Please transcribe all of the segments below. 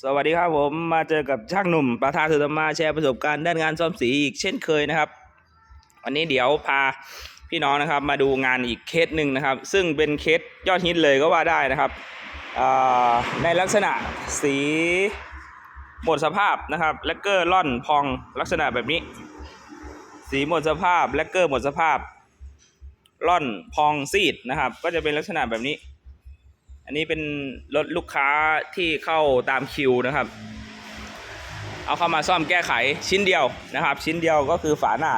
สวัสดีครับผมมาเจอกับช่างหนุ่มประธานสุธรรมาแชร์ประสบการณ์ด้านงานซ่อมสีอีกเช่นเคยนะครับ วันนี้เดี๋ยวพาพี่น้องนะครับมาดูงานอีกเคสหนึ่งนะครับ ซึ่งเป็นเคสยอดฮิตเลยก็ว่าได้นะครับในลักษณะสีหมดสภาพนะครับแลกเกอร์ล่อนพองลักษณะแบบนี้ สีหมดสภาพแลกเกอร์หมดสภาพล่อนพองซีดนะครับ ก็จะเป็นลักษณะแบบนี้ อันนี้เป็นรถลูกค้าที่เข้าตามคิวนะครับ เอาเข้ามาซ่อมแก้ไขชิ้นเดียวนะครับ ชิ้นเดียวก็คือฝาหน้า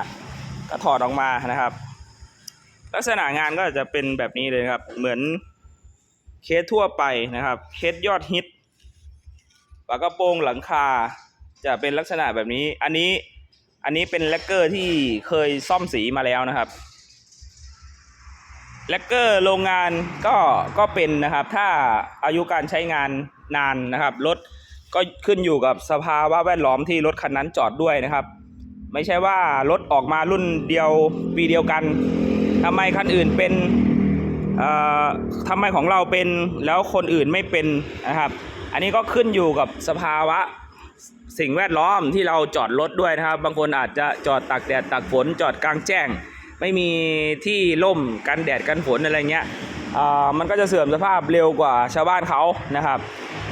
ก็ถอดออกมานะครับ ลักษณะงานก็จะเป็นแบบนี้เลยครับ เหมือนเคสทั่วไปนะครับ เคสยอดฮิตฝากระโปรงหลังคาจะเป็นลักษณะแบบนี้ อันนี้อันนี้เป็นแลกเกอร์ที่เคยซ่อมสีมาแล้วนะครับ แลกเกอร์โรงงานก็ก็เป็นนะครับ ถ้าอายุการใช้งานนานนะครับรถก็ขึ้นอยู่กับสภาวะแวดล้อมที่รถคันนั้นจอดด้วยนะครับ ไม่ใช่ว่ารถออกมารุ่นเดียวปีเดียวกันทำไมคันอื่นเป็นเอ่อทำไมของเราเป็นแล้วคนอื่นไม่เป็นนะครับ อันนี้ก็ขึ้นอยู่กับสภาวะสิ่งแวดล้อมที่เราจอดรถด้วยนะครับ บางคนอาจจะจอดตากแดดตากฝนจอดกลางแจ้ง ไม่มีที่ร่มกันแดดกันฝนอะไรเงี้ยอ่ามันก็จะเสื่อมสภาพเร็วกว่าชาวบ้านเขานะครับ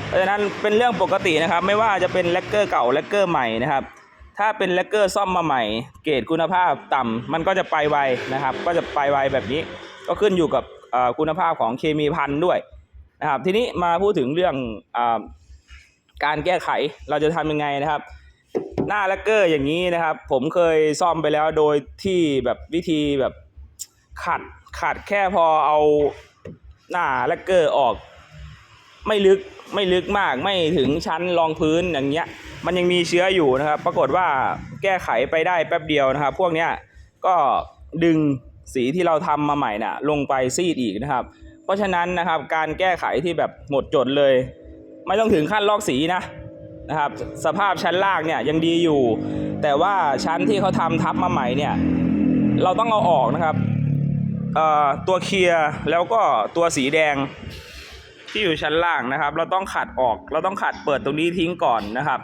เพราะฉะนั้นเป็นเรื่องปกตินะครับ ไม่ว่าจะเป็นแลกเกอร์เก่าแลกเกอร์ใหม่นะครับถ้าเป็นแลกเกอร์ซ่อมมาใหม่ เกรดคุณภาพต่ำมันก็จะไปไวนะครับ ก็จะไปไวแบบนี้ ก็ขึ้นอยู่กับคุณภาพของเคมีพันธุ์ด้วยนะครับ ทีนี้มาพูดถึงเรื่องอการแก้ไขเราจะทำยังไงนะครับ หน้าแลกเกอร์อย่างนี้นะครับ ผมเคยซ่อมไปแล้วโดยที่แบบวิธีแบบขัดขัดแค่พอเอาหน้าแลกเกอร์ออก ไม่ลึกไม่ลึกมากไม่ถึงชั้นรองพื้นอย่างเงี้ย มันยังมีเชื้ออยู่นะครับ ปรากฏว่าแก้ไขไปได้แป๊บเดียวนะครับ พวกเนี้ยก็ดึงสีที่เราทำมาใหม่น่ะ ลงไปซีดอีกนะครับ เพราะฉะนั้นนะครับการแก้ไขที่แบบหมดจดเลย ไม่ต้องถึงขั้นลอกสีนะ นะครับสภาพชั้นล่างเนี่ยยังดีอยู่ แต่ว่าชั้นที่เขาทำทับมาใหม่เนี่ยเราต้องเอาออกนะครับตัวเคลียร์แล้วก็ตัวสีแดงที่อยู่ชั้นล่างนะครับ เราต้องขัดออก เราต้องขัดเปิดตรงนี้ทิ้งก่อนนะครับ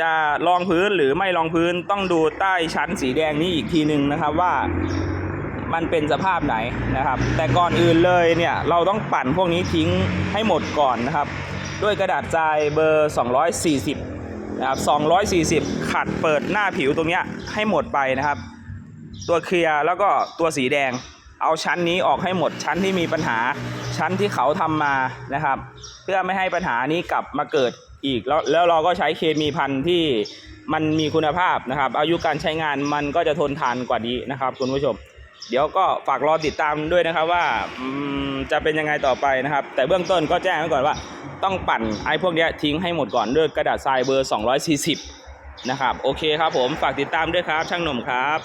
จะรองพื้นหรือไม่รองพื้นต้องดูใต้ชั้นสีแดงนี้อีกทีหนึ่งนะครับว่ามันเป็นสภาพไหนนะครับ แต่ก่อนอื่นเลยเนี่ยเราต้องปั่นพวกนี้ทิ้งให้หมดก่อนนะครับ ด้วยกระดาษทรายเบอร์ 240 นะครับ 240 ขัดเปิดหน้าผิวตรงนี้ให้หมดไปนะครับ ตัวเคลียร์แล้วก็ตัวสีแดง เอาชั้นนี้ออกให้หมดชั้นที่มีปัญหาชั้นที่เขาทำมานะครับ เพื่อไม่ให้ปัญหานี้กลับมาเกิดอีกแล้วแล้วเราก็ใช้เคมีพันธุ์ที่มันมีคุณภาพนะครับ อายุการใช้งานมันก็จะทนทานกว่านี้นะครับคุณผู้ชม เดี๋ยวก็ฝากรอติดตามด้วยนะครับว่าจะเป็นยังไงต่อไปนะครับ แต่เบื้องต้นก็แจ้งไว้ก่อนว่า ต้องปั่นไอ้พวกนี้ทิ้งให้หมดก่อนด้วยกระดาษทรายเบอร์ 240 นะครับ โอเคครับผมฝากติดตามด้วยครับ ช่างหนุ่มครับ